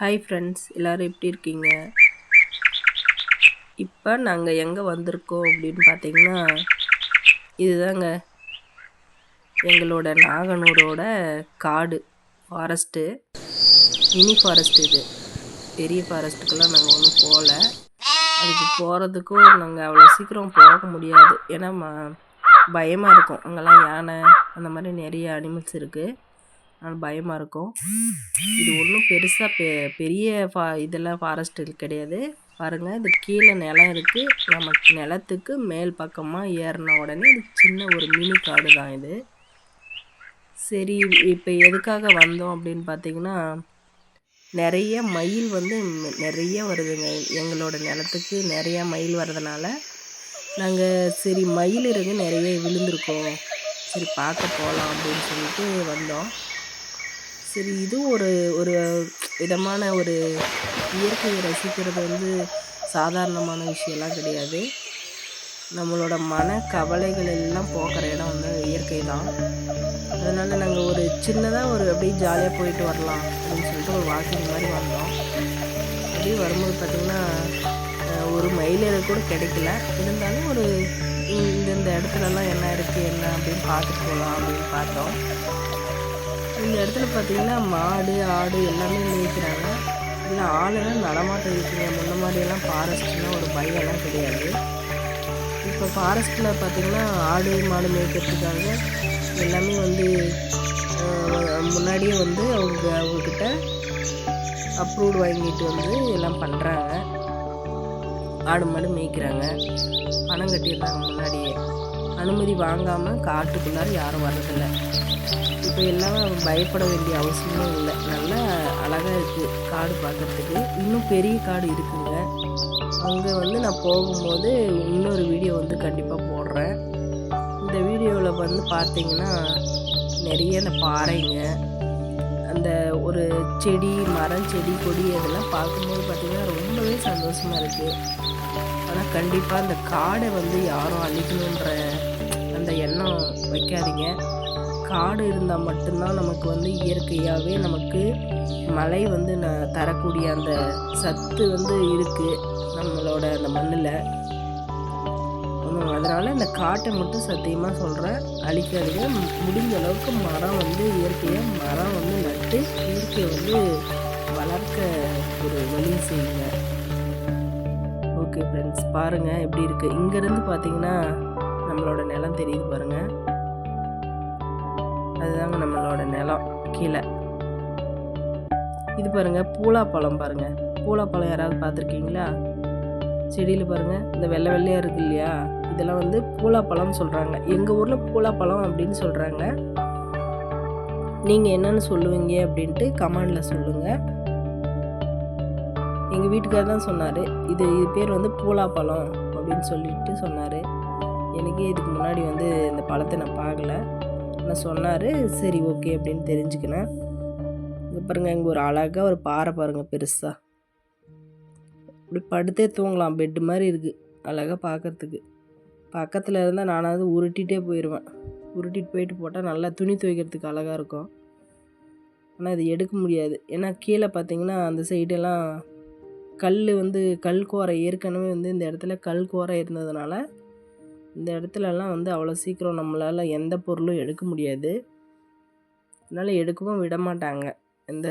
Hi friends எல்லோரும் எப்படி இருக்கீங்க? இப்போ நாங்கள் எங்கே வந்திருக்கோம் அப்படின்னு பார்த்தீங்கன்னா இதுதாங்க. எங்களோட நாகனூரோட காடு ஃபாரஸ்ட்டு மினி ஃபாரஸ்ட் இது. பெரிய ஃபாரஸ்ட்டுக்கெல்லாம் நாங்கள் ஒன்றும் போகல அதுக்கு போகிறதுக்கும் நாங்கள் அவ்வளோ சீக்கிரம் போக முடியாது. ஏன்னா ம பயமாக இருக்கும். அங்கெல்லாம் யானை அந்த மாதிரி நிறைய அனிமல்ஸ் இருக்குது அதனால் பயமாக இருக்கும். இது ஒன்றும் பெருசாக பெ பெரிய ஃபா இதெல்லாம் ஃபாரஸ்ட்டு கிடையாது. பாருங்கள் இது கீழே நிலம் இருக்குது நம்ம நிலத்துக்கு மேல் பக்கமாக ஏறின உடனே இது சின்ன ஒரு மினி காடு தான் இது. சரி இப்போ எதுக்காக வந்தோம் அப்படின்னு பார்த்தீங்கன்னா நிறைய மயில் வந்து நிறைய வருதுங்க. எங்களோட நிலத்துக்கு நிறைய மயில் வர்றதுனால நாங்கள் சரி மயில் இருந்து நிறைய விழுந்திருக்கோம். சரி பார்க்க போகலாம் அப்படின்னு சொல்லிட்டு வந்தோம். சரி இதுவும் ஒரு ஒரு விதமான ஒரு இயற்கையை ரசிக்கிறது வந்து சாதாரணமான விஷயம்லாம் கிடையாது. நம்மளோட மன கவலைகள் எல்லாம் போக்குற இடம் வந்து இயற்கை தான். அதனால் நாங்கள் ஒரு சின்னதாக ஒரு அப்படியே ஜாலியாக போயிட்டு வரலாம் அப்படின்னு சொல்லிட்டு ஒரு வாக்கிங் மாதிரி வந்தோம். அப்படியே வரும்போது பார்த்திங்கன்னா ஒரு மயிலேறு கூட கிடைக்கல. இருந்தாலும் ஒரு இந்தந்த இடத்துலலாம் என்ன இருக்குது என்ன அப்படின்னு பார்த்துட்டு போகலாம் அப்படின்னு பார்த்தோம். இந்த இடத்துல பார்த்தீங்கன்னா மாடு ஆடு எல்லாமே மேய்க்கிறாங்க. இல்லை ஆளுலாம் நடமாட்டம் இருக்குங்க. முன்ன மாதிரியெல்லாம் ஃபாரஸ்ட்னால் ஒரு பயம்லாம் கிடையாது. இப்போ ஃபாரஸ்ட்டில் பார்த்திங்கன்னா ஆடு மாடு மேய்க்கிறதுக்காக எல்லாமே வந்து முன்னாடியே வந்து அவங்க அவங்கக்கிட்ட அப்ரூவ்டு வாங்கிட்டு வந்து எல்லாம் பண்ணுறாங்க ஆடு மாடு மேய்க்கிறாங்க. பணம் கட்டிடுறாங்க முன்னாடியே. அனுமதி வாங்காமல் காட்டுக்குள்ளார யாரும் வர்றதில்லை. இப்போ எல்லாம் பயப்பட வேண்டிய அவசியமும் இல்லை. நல்லா அழகாக இருக்குது காடு பார்க்குறதுக்கு இன்னும் பெரிய காடு இருக்குங்க. அங்கே வந்து நான் போகும்போது இன்னொரு வீடியோ வந்து கண்டிப்பாக போடுறேன். இந்த வீடியோவில் வந்து பார்த்தீங்கன்னா நிறைய அந்த பாறைங்க. அந்த ஒரு செடி மரம் செடி கொடி இதெல்லாம் பார்க்கும்போது பார்த்திங்கன்னா ரொம்பவே சந்தோஷமாக இருக்குது ஆனால் கண்டிப்பாக அந்த காடை வந்து யாரும் அழிக்கணுன்ற அந்த எண்ணம் வைக்காதீங்க. காடு இருந்தால் மட்டும்தான் நமக்கு வந்து இயற்கையாகவே நமக்கு மழை வந்து ந தரக்கூடிய அந்த சத்து வந்து இருக்குது நம்மளோட அந்த மண்ணில். அதனால் இந்த காட்டை மட்டும் சத்தியமாக சொல்கிறேன் அழிக்காதீங்க. முடிஞ்ச அளவுக்கு மரம் வந்து இயற்கையாக மரம் வந்து நட்டு இயற்கையை வந்து வளர்க்க ஒரு வழி செய்யுங்க. ஓகே ஃப்ரெண்ட்ஸ் பாருங்கள் எப்படி இருக்குது இங்கேருந்து பார்த்தீங்கன்னா நம்மளோட நிலம் தெரியுது பாருங்கள் அதுதாங்க நம்மளோட நிலம் கீழே. இது பாருங்கள் பூலாப்பழம் பாருங்கள் பூலாப்பழம் யாராவது பார்த்துருக்கீங்களா? செடியில் பாருங்கள் இந்த வெள்ளை வெள்ளையாக இருக்கு இல்லையா? இதெல்லாம் வந்து பூலாப்பழம்னு சொல்கிறாங்க எங்கள் ஊரில் பூலாப்பழம் அப்படின்னு சொல்கிறாங்க நீங்கள் என்னென்னு சொல்லுவீங்க அப்படின்ட்டு கமாண்டில் சொல்லுங்கள் எங்கள் வீட்டுக்கார் தான் சொன்னார். இது இது பேர் வந்து பூலாப்பழம் அப்படின்னு சொல்லிட்டு சொன்னார். எனக்கே இதுக்கு முன்னாடி வந்து இந்த பழத்தை நான் பார்க்கல. நான் சொன்னார் சரி ஓகே அப்படின்னு தெரிஞ்சுக்கினேன். இங்கே பாருங்கள் இங்கே ஒரு அழகாக ஒரு பாறை பாருங்கள் பெருசாக இப்படி படுத்தே தூங்கலாம் பெட்டு மாதிரி இருக்குது அழகாக பார்க்குறதுக்கு. பக்கத்தில் இருந்தால் நானாவது உருட்டிகிட்டே போயிடுவேன் உருட்டிட்டு போயிட்டு போட்டால் நல்லா துணி துவைக்கிறதுக்கு அழகாக இருக்கும். ஆனால் இது எடுக்க முடியாது. ஏன்னா கீழே பார்த்தீங்கன்னா அந்த சைடெல்லாம் கல் வந்து கல் கோரை ஏற்கனவே வந்து இந்த இடத்துல கல் கோரை இருந்ததுனால இந்த இடத்துலலாம் வந்து அவ்வளோ சீக்கிரம் நம்மளால் எந்த பொருளும் எடுக்க முடியாது. அதனால் எடுக்கவும் விட மாட்டாங்க எந்த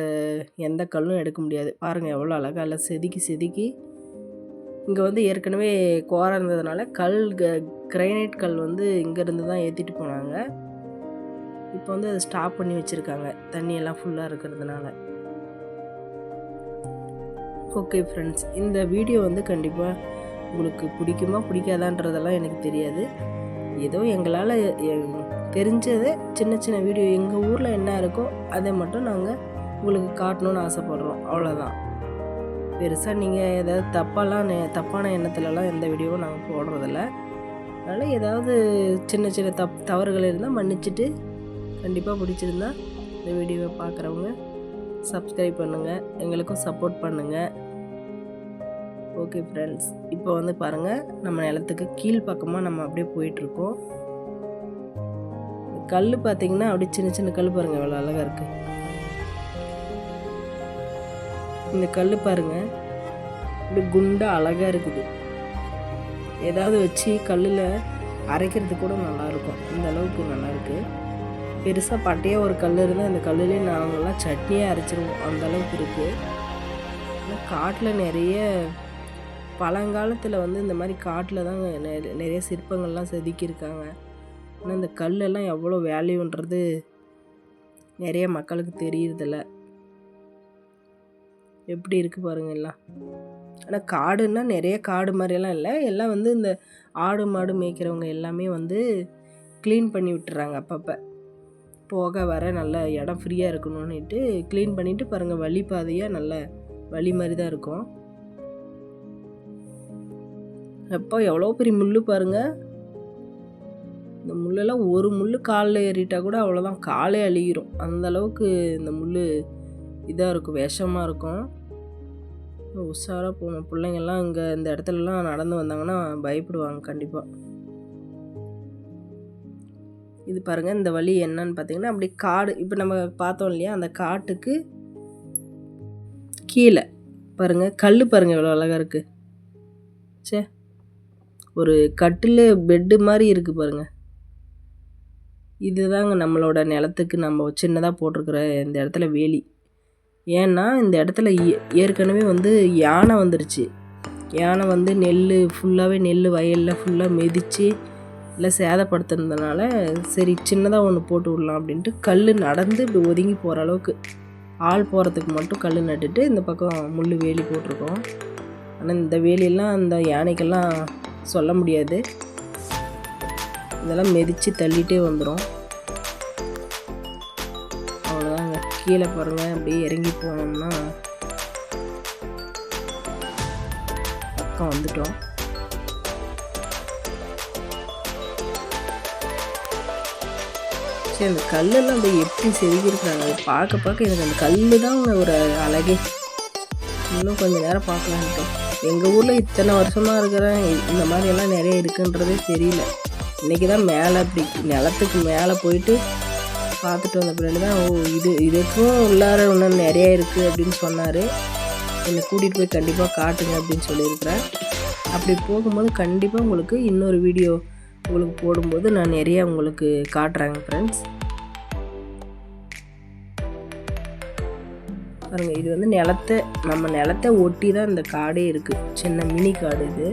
எந்த கல்லும் எடுக்க முடியாது. பாருங்கள் எவ்வளோ அழகாக இல்லை செதுக்கி செதுக்கி. இங்கே வந்து ஏற்கனவே கோரம் இருந்ததுனால கல் கிரைனைட் கல் வந்து இங்கேருந்து தான் ஏற்றிட்டு போனாங்க. இப்போ வந்து அதை ஸ்டாப் பண்ணி வச்சுருக்காங்க. தண்ணியெல்லாம் ஃபுல்லாக இருக்கிறதுனால. ஓகே ஃப்ரெண்ட்ஸ் இந்த வீடியோ வந்து கண்டிப்பாக உங்களுக்கு பிடிக்குமா பிடிக்காதான்றதெல்லாம் எனக்கு தெரியாது. ஏதோ எங்களால் தெரிஞ்சதை சின்ன சின்ன வீடியோ எங்கள் ஊரில் என்ன இருக்கோ அதை மட்டும் நாங்கள் உங்களுக்கு காட்டணுன்னு ஆசைப்பட்றோம். அவ்வளோதான் பெருசாக நீங்கள் ஏதாவது தப்பாலாம் தப்பான எண்ணத்துலலாம் எந்த வீடியோவும் நாங்கள் போடுறதில்ல. அதனால் ஏதாவது சின்ன சின்ன தப் தவறுகள் இருந்தால் மன்னிச்சுட்டு கண்டிப்பாக பிடிச்சிருந்தா இந்த வீடியோவை பார்க்குறவங்க சப்ஸ்கிரைப் பண்ணுங்கள் எங்களுக்கும் சப்போர்ட் பண்ணுங்கள் ஓகே ஃப்ரெண்ட்ஸ் இப்போ வந்து பாருங்கள் நம்ம நிலத்துக்கு கீழ் பக்கமாக நம்ம அப்படியே போயிட்டுருக்கோம். கல் பார்த்தீங்கன்னா அப்படியே சின்ன சின்ன கல் பாருங்கள் எவ்வளோ அழகாக இருக்குது இந்த கல் பாருங்கள் இப்படி குண்டாக அழகாக இருக்குது. ஏதாவது வச்சு கல்லில் அரைக்கிறது கூட நல்லாயிருக்கும் இந்த அளவுக்கு நல்லாயிருக்கு பெருசாக பட்டையாக ஒரு கல் இருந்தால் அந்த கல்லுலேயே நாங்கள்லாம் சட்னியே அரைச்சிருவோம். அந்த அளவுக்கு இருக்குது ஆனால் காட்டில் நிறைய பழங்காலத்தில் வந்து இந்த மாதிரி காட்டில் தான் நிறைய நிறைய சிற்பங்கள்லாம் செதுக்கியிருக்காங்க. ஆனால் இந்த கல்லெல்லாம் எவ்வளோ வேல்யூன்றது நிறைய மக்களுக்கு தெரியறதில்ல. எப்படி இருக்குது பாருங்க எல்லாம். ஆனால் காடுன்னா நிறைய காடு மாதிரியெல்லாம் இல்லை. எல்லாம் வந்து இந்த ஆடு மாடு மேய்க்கிறவங்க எல்லாமே வந்து க்ளீன் பண்ணி விட்டுறாங்க அப்பப்போ. போக வர நல்ல இடம் ஃப்ரீயாக இருக்கணும்னுட்டு க்ளீன் பண்ணிவிட்டு பாருங்கள் வழி பாதையாக நல்ல வழி மாதிரி தான் இருக்கும். எப்போ எவ்வளோ பெரிய முள் பாருங்கள் இந்த முள்ளெல்லாம் ஒரு முள் காலில் ஏறிட்டால் கூட அவ்வளோதான் காலே அழுகிரும். அந்த அளவுக்கு இந்த முள் இதாக இருக்கும் விஷமாக இருக்கும். உஷாராக போகணும் பிள்ளைங்கள்லாம் இங்கே இந்த இடத்துலலாம் நடந்து வந்தாங்கன்னா பயப்படுவாங்க கண்டிப்பாக இது பாருங்கள் இந்த வழி என்னன்னு பார்த்தீங்கன்னா அப்படி காடு இப்போ நம்ம பார்த்தோம் இல்லையா அந்த காட்டுக்கு கீழே. பாருங்கள் கல் பாருங்கள் எவ்வளோ அழகாக இருக்குது சே ஒரு கட்டில் பெட்டு மாதிரி இருக்குது பாருங்கள் இதுதாங்க நம்மளோட நிலத்துக்கு நம்ம சின்னதாக போட்டிருக்கிற இந்த இடத்துல வேலி. ஏன்னா இந்த இடத்துல ஏ- ஏற்கனவே வந்து யானை வந்துருச்சு. யானை வந்து நெல் ஃபுல்லாகவே நெல் வயலில் ஃபுல்லாக மிதித்து இல்லை சேதப்படுத்துனதுனால சரி சின்னதாக ஒன்று போட்டு விடலாம் அப்படின்ட்டு கல் நடந்து இப்படி ஒதுங்கி போகிற அளவுக்கு. ஆள் போகிறதுக்கு மட்டும் கல் நட்டுட்டு இந்த பக்கம் முள் வேலி போட்டிருக்கோம். ஆனால் இந்த வேலியெல்லாம் அந்த யானைக்கெல்லாம் சொல்ல முடியாது. இதெல்லாம் மெதித்து தள்ளிகிட்டே வந்துடும் அவ்வளோதாங்க கீழே பாருங்க. அப்படியே இறங்கி போனோம்னா பக்கம் வந்துட்டோம். சரி அந்த கல்லெல்லாம் அப்படியே எப்படி செதுக்கியிருக்காங்க அதை பார்க்க பார்க்க எனக்கு அந்த கல் தான் ஒரு அழகே. இன்னும் கொஞ்சம் நேரம் பார்க்கலான்ட்டு. எங்கள் ஊரில் இத்தனை வருஷமாக இருக்கிறேன் இந்த மாதிரி எல்லாம் நிறைய இருக்குன்றதே தெரியல. இன்றைக்கி தான் மேலே அப்படி நிலத்துக்கு மேலே போயிட்டு பார்த்துட்டு வந்த பின்னாடி தான் ஓ இது இதுக்கும் உள்ளார இன்னும் நிறைய இருக்குது அப்படின்னு சொன்னார். என்னை கூட்டிகிட்டு போய் கண்டிப்பாக காட்டுங்க அப்படின்னு சொல்லியிருக்கிறேன் அப்படி போகும்போது கண்டிப்பாக உங்களுக்கு இன்னொரு வீடியோ உங்களுக்கு போடும்போது நான் நிறைய உங்களுக்கு காட்டுறேங்க ஃப்ரெண்ட்ஸ் பாருங்கள் இது வந்து நிலத்தை நம்ம நிலத்தை ஒட்டி தான் இந்த காடே இருக்குது சின்ன மினி காடு இது.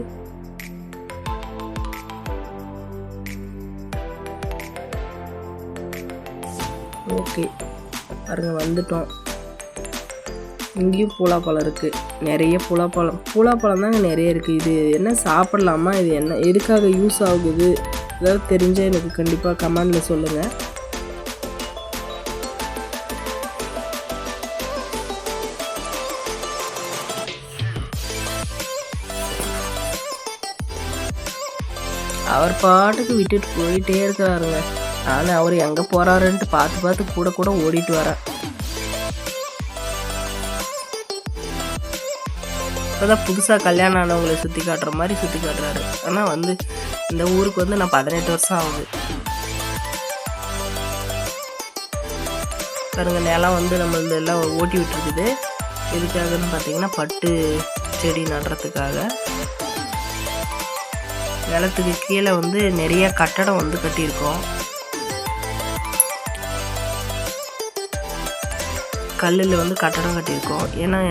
ஓகே. பாருங்க வந்துட்டோம். இங்கேயும் பூலாப்பழம் இருக்குது நிறைய பூலாப்பழம். பூலாப்பழம் தாங்க நிறைய இருக்குது இது என்ன சாப்பிட்லாமா? இது என்ன எதுக்காக யூஸ் ஆகுது? ஏதாவது தெரிஞ்சால் எனக்கு கண்டிப்பாக கமெண்டில் சொல்லுங்கள் அவர் பாட்டுக்கு விட்டுட்டு போயிட்டே இருக்கிறாருங்க ஆனால் அவர் எங்கே போகிறாருன்ட்டு பார்த்து பார்த்து கூட கூட ஓடிட்டு வரேன் இப்போதான் புதுசாக கல்யாணம் ஆனவங்களை சுற்றி காட்டுற மாதிரி சுற்றி காட்டுறாரு. ஆனால் வந்து இந்த ஊருக்கு வந்து நான் பதினெட்டு வருஷம் ஆகுது. பாருங்க நிலம் வந்து நம்ம இந்த எல்லாம் ஓட்டி விட்டுருக்குது. எதுக்காகன்னு பார்த்தீங்கன்னா பட்டு செடி நடுறதுக்காக. நிலத்துக்கு கீழே வந்து நிறைய கட்டடம் வந்து கட்டியிருக்கோம். கல்லில் வந்து கட்டடம் கட்டியிருக்கோம். ஏன்னா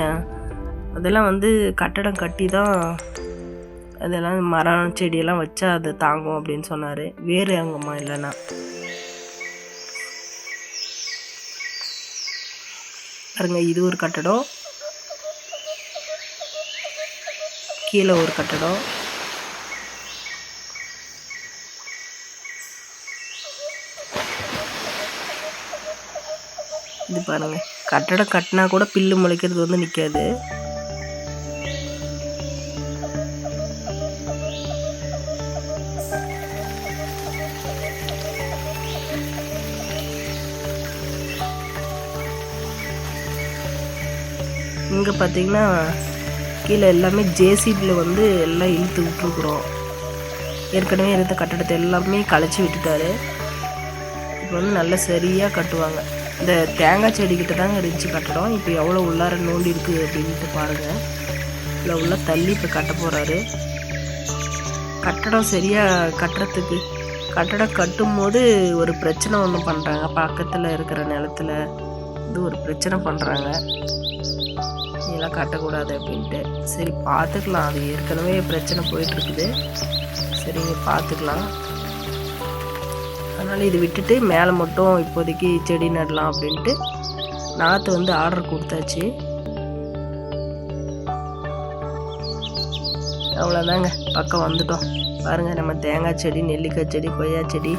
அதெல்லாம் வந்து கட்டடம் கட்டி தான் அதெல்லாம் மரம் செடியெல்லாம் வச்சா அது தாங்கும் அப்படின்னு சொன்னார். வேறு அங்கம்மா இல்லைன்னா. பாருங்க இது ஒரு கட்டடம். கீழே ஒரு கட்டடம். இது பாருங்க. கட்டடம் கட்டினா கூட பில்லு முளைக்கிறது வந்து நிற்காது இங்கே பார்த்தீங்கன்னா கீழே எல்லாமே ஜேசிபியில் வந்து எல்லாம் இழுத்து விட்டுருக்குறோம். ஏற்கனவே இருந்த கட்டடத்தை எல்லாமே களைச்சி விட்டுட்டாரு. இப்போ வந்து நல்லா சரியாக கட்டுவாங்க. இந்த தேங்காய் செடிக்கிட்ட தாங்க இருந்துச்சு கட்டடம். இப்போ எவ்வளோ உள்ளார நோண்டி இருக்குது அப்படின்ட்டு பாருங்கள் இல்லை உள்ள தள்ளி இப்போ கட்ட போகிறாரு கட்டடம் சரியாக கட்டுறதுக்கு கட்டடம் கட்டும்போது ஒரு பிரச்சனை ஒன்று பண்ணுறாங்க பக்கத்தில் இருக்கிற நிலத்துல இது ஒரு பிரச்சனை பண்ணுறாங்க இதெல்லாம் கட்டக்கூடாது அப்படின்ட்டு. சரி பார்த்துக்கலாம் அது ஏற்கனவே பிரச்சனை போயிட்டுருக்குது சரிங்க பார்த்துக்கலாம் அதனால் இது விட்டுட்டு மேலே மட்டும் இப்போதைக்கு செடி நடலாம் அப்படின்ட்டு நாற்று வந்து ஆர்டர் கொடுத்தாச்சு. அவ்வளோதாங்க பக்கம் வந்துட்டோம். பாருங்கள் நம்ம தேங்காய் செடி நெல்லிக்காய் செடி கொய்யா செடி.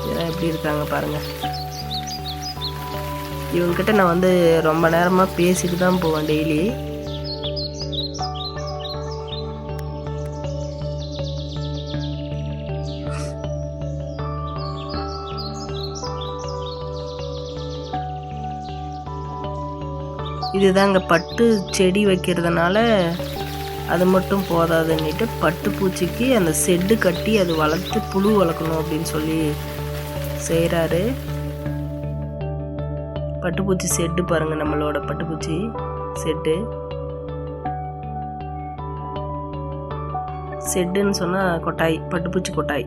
இதெல்லாம் எப்படி இருக்காங்க பாருங்கள் இவங்ககிட்ட நான் வந்து ரொம்ப நேரமாக பேசிட்டு தான் போவேன் டெய்லி. இதுதாங்க பட்டு செடி வைக்கிறதுனால அது மட்டும் போதாதுன்னுட்டு பட்டு பூச்சிக்கு அந்த செட்டு கட்டி அது வளர்த்து புழு வளர்க்கணும் அப்படின்னு சொல்லி செய்கிறாரு பட்டுப்பூச்சி செட்டு பாருங்க நம்மளோட பட்டுப்பூச்சி செட்டு. செட்டுன்னு சொன்னால் கொட்டாய் பட்டுப்பூச்சி கொட்டாய்.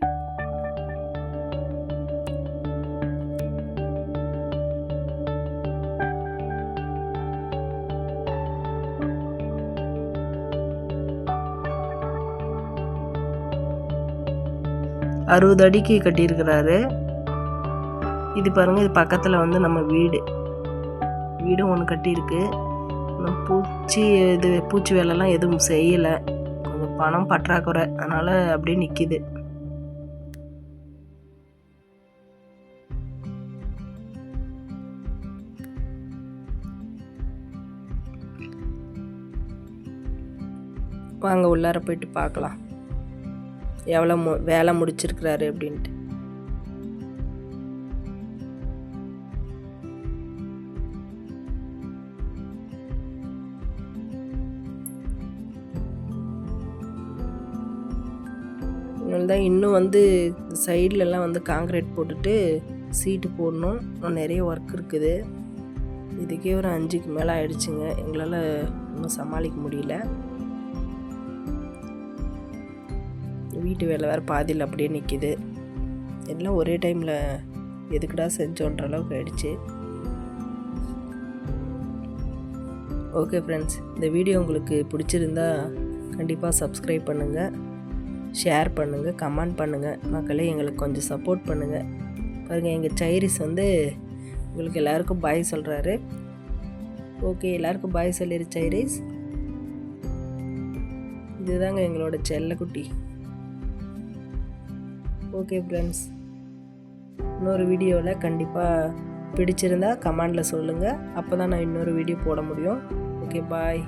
அறுபது அடிக்கு கட்டியிருக்கிறாரு. இது பாருங்க இது பக்கத்தில் வந்து நம்ம வீடு. வீடும் ஒன்று கட்டியிருக்கு. பூச்சி இது பூச்சி வேலைலாம் எதுவும் செய்யலை. கொஞ்சம் பணம் பற்றாக்குறை. அதனால் அப்படியே நிற்கிது வாங்க உள்ளார போயிட்டு பார்க்கலாம். எவ்வளோ மு வேலை முடிச்சிருக்கிறாரு அப்படின்ட்டு. தான் இன்னும் வந்து சைட்லலாம் வந்து காங்கிரீட் போட்டுட்டு சீட்டு போடணும். இன்னும் நிறைய ஒர்க் இருக்குது. இதுக்கே ஒரு அஞ்சுக்கு மேலே ஆயிடுச்சுங்க. எங்களால் இன்னும் சமாளிக்க முடியல. வீட்டு வேலை வேறு பாதியில் அப்படியே நிற்கிது எல்லாம் ஒரே டைமில் எதுக்குடா செஞ்சோன்ற அளவுக்கு ஆயிடுச்சு. ஓகே ஃப்ரெண்ட்ஸ் இந்த வீடியோ உங்களுக்கு பிடிச்சிருந்தா கண்டிப்பாக சப்ஸ்கிரைப் பண்ணுங்கள் ஷேர் பண்ணுங்கள் கமெண்ட் பண்ணுங்கள் மக்களே எங்களுக்கு கொஞ்சம் சப்போர்ட் பண்ணுங்கள் பாருங்கள் எங்கள் சைரிஸ் வந்து உங்களுக்கு எல்லாருக்கும் பாய் சொல்கிறாரு ஓகே எல்லாருக்கும் பாய் சொல்லிடு சைரிஸ் இதுதாங்க எங்களோட செல்லக்குட்டி. ஓகே ஃப்ரெண்ட்ஸ் இன்னொரு வீடியோவில் கண்டிப்பாக பிடிச்சிருந்தா கமெண்டில் சொல்லுங்கள் அப்போ தான் நான் இன்னொரு வீடியோ போட முடியும். Okay bye